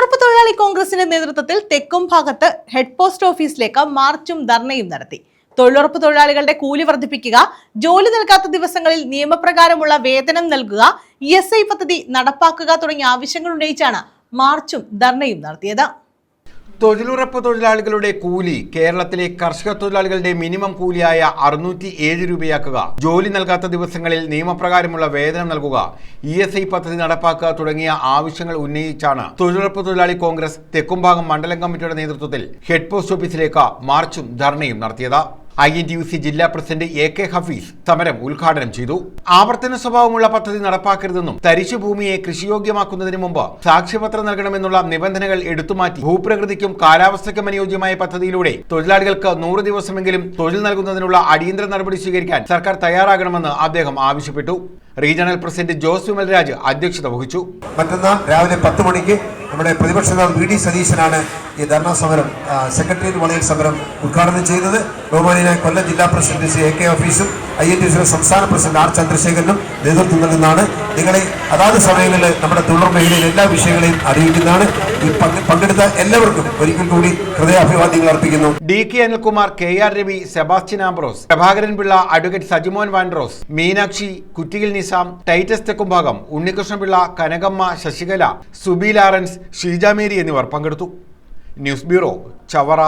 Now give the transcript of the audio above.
തൊഴിലുറപ്പ് തൊഴിലാളി കോൺഗ്രസിന്റെ നേതൃത്വത്തിൽ തെക്കും ഭാഗത്ത് ഹെഡ് പോസ്റ്റ് ഓഫീസിലേക്ക് മാർച്ചും ധർണയും നടത്തി. തൊഴിലുറപ്പ് തൊഴിലാളികളുടെ കൂലി വർദ്ധിപ്പിക്കുക ജോലി നൽകാത്ത ദിവസങ്ങളിൽ നിയമപ്രകാരമുള്ള വേതനം നൽകുക ഇ പദ്ധതി നടപ്പാക്കുക തുടങ്ങിയ ആവശ്യങ്ങൾ ഉന്നയിച്ചാണ് മാർച്ചും ധർണയും നടത്തിയത്. തൊഴിലുറപ്പ് തൊഴിലാളികളുടെ കൂലി കേരളത്തിലെ കർഷക തൊഴിലാളികളുടെ മിനിമം കൂലിയായ അറുന്നൂറ്റി ഏഴ് രൂപയാക്കുക. ജോലി നൽകാത്ത ദിവസങ്ങളിൽ നിയമപ്രകാരമുള്ള വേതനം നൽകുക. ഇ എസ് ഐ പദ്ധതി നടപ്പാക്കുക തുടങ്ങിയ ആവശ്യങ്ങൾ ഉന്നയിച്ചാണ് തൊഴിലുറപ്പ് തൊഴിലാളി കോൺഗ്രസ് തെക്കുംഭാഗം മണ്ഡലം കമ്മിറ്റിയുടെ നേതൃത്വത്തിൽ ഹെഡ് പോസ്റ്റ് ഓഫീസിലേക്ക് മാർച്ചും ധർണയും നടത്തിയത്. I N T U C ജില്ലാ പ്രസിഡന്റ് എ കെ ഹഫീസ് സമരം ഉദ്ഘാടനം ചെയ്തു. ആവർത്തന സ്വഭാവമുള്ള പദ്ധതി നടപ്പാക്കരുതെന്നും തരിശു ഭൂമിയെ കൃഷിയോഗ്യമാക്കുന്നതിന് മുമ്പ് സാക്ഷ്യപത്രം നൽകണമെന്നുള്ള നിബന്ധനകൾ എടുത്തുമാറ്റി ഭൂപ്രകൃതിക്കും കാലാവസ്ഥയ്ക്കും അനുയോജ്യമായ പദ്ധതിയിലൂടെ തൊഴിലാളികൾക്ക് നൂറ് ദിവസമെങ്കിലും തൊഴിൽ നൽകുന്നതിനുള്ള അടിയന്തര നടപടി സ്വീകരിക്കാൻ സർക്കാർ തയ്യാറാകണമെന്ന് അദ്ദേഹം ആവശ്യപ്പെട്ടു. റീജിയണൽ പ്രസിഡന്റ് ജോസ് വിമൽരാജ് അധ്യക്ഷത വഹിച്ചു. മറ്റന്നാൾ രാവിലെ പത്ത് മണിക്ക് നമ്മുടെ പ്രതിപക്ഷ നേതാവ് വി ഡി സതീശനാണ് ഈ ധർണാ സമരം സെക്രട്ടേറിയറ്റ് വളയൽ സമരം ഉദ്ഘാടനം ചെയ്തത്. ബഹുമാനിയായ കൊല്ലം ജില്ലാ പ്രസിഡന്റ് ശ്രീ എ കെ ഓഫീസും ഐ എൻ ടി സംസ്ഥാന പ്രസിഡന്റ് ആർ ചന്ദ്രശേഖരനും നേതൃത്വം നൽകുന്നതാണ് നിങ്ങളെ അതാത് സമയങ്ങളിൽ നമ്മുടെ തുടർ മേഖലയിൽ എല്ലാ വിഷയങ്ങളെയും അറിയിക്കുന്നതാണ്. ഈ പങ്കെടുത്ത എല്ലാവർക്കും ഒരിക്കൽ കൂടി ഹൃദയാഭിവാദ്യങ്ങൾ അർപ്പിക്കുന്നു. D K Anilkumar K R Ravi Sebastian Ambrose Prabhakaran Pillai advocate Sajimon Vandros Meenakshi Kuttiyil Nizam Titus Thekkumbhagam Unnikrishnapillai Kanakamma Sasikala Subi Lawrence Sheeja Mary എന്നിവർ പങ്കെടുത്തു. News bureau Chavara.